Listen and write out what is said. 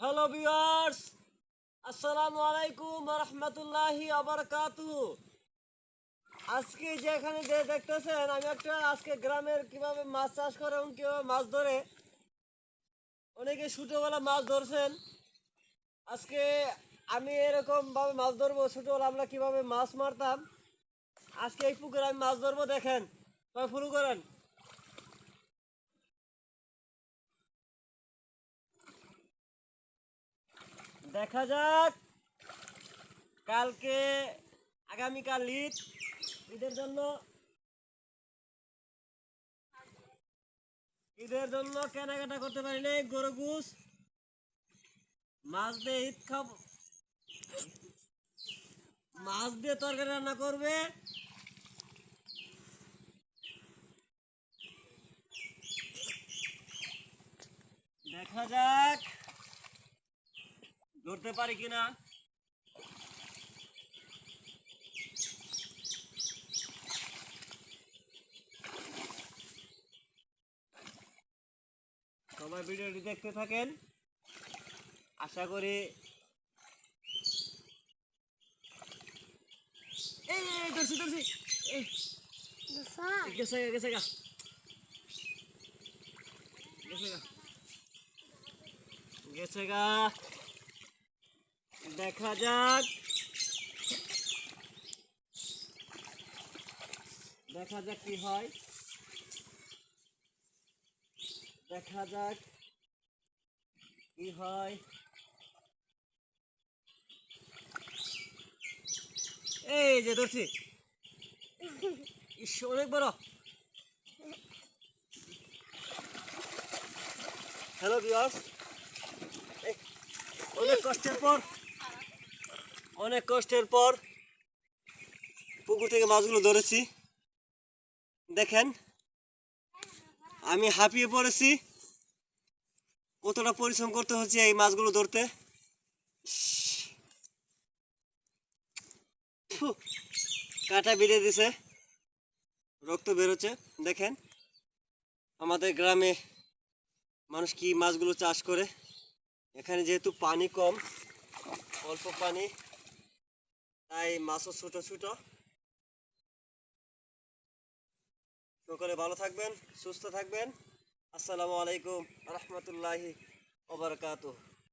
Hello viewers আসসালামু আলাইকুম রহমতুল্লাহি আবরকাতু আজকে যে এখানে যে দেখতেছেন, আমি একটা আজকে গ্রামের কীভাবে মাছ চাষ করে এবং কীভাবে মাছ ধরে। অনেকে ছোটোবেলা মাছ ধরছেন। আজকে আমি এরকম ভাবে মাছ ধরবো ছোটোবেলা আমরা কীভাবে মাছ মারতাম। আজকে এই পুকুরে আমি মাছ ধরবো, দেখেন। সবাই শুরু করেন? দেখা যাক। কালকে আগামীকাল ঈদ। ঈদের জন্য ঈদের জন্য কেনাকাটা করতে পারি নাই, গরু গুস মাছ দিয়ে ঈদ খাব। মাছ দিয়ে তরকারি রান্না করবে। দেখা যাক। ধরতে পারি কিনা? সবাই ভিডিওটি দেখতে থাকেন। আশা করি এই গেছে গেছে, গা। গেছে গা। গেছে, গা। দেখা যাক। দেখা যাক কি হয়। দেখা যাক কি হয়। এই যে ধরছি। ইস, অনেক বড়। হ্যালো বিয়ার্স অনেক কষ্টের পর অনেক কষ্টের পর পুকুর থেকে মাছগুলো ধরেছি। দেখেন, আমি হাঁপিয়ে পড়েছি। কতটা পরিশ্রম করতে হচ্ছে এই মাছগুলো ধরতে। কাঁটা বেরিয়ে দিছে। রক্ত বেরোচ্ছে, দেখেন। আমাদের গ্রামে মানুষ কি মাছগুলো চাষ করে? এখানে যেহেতু পানি কম, অল্প পানি। তাই মাছও ছোট ছোট। সকলে ভালো থাকবেন সুস্থ থাকবেন। আসসালামু আলাইকুম রহমতুল্লাহি ওবরকাতুহ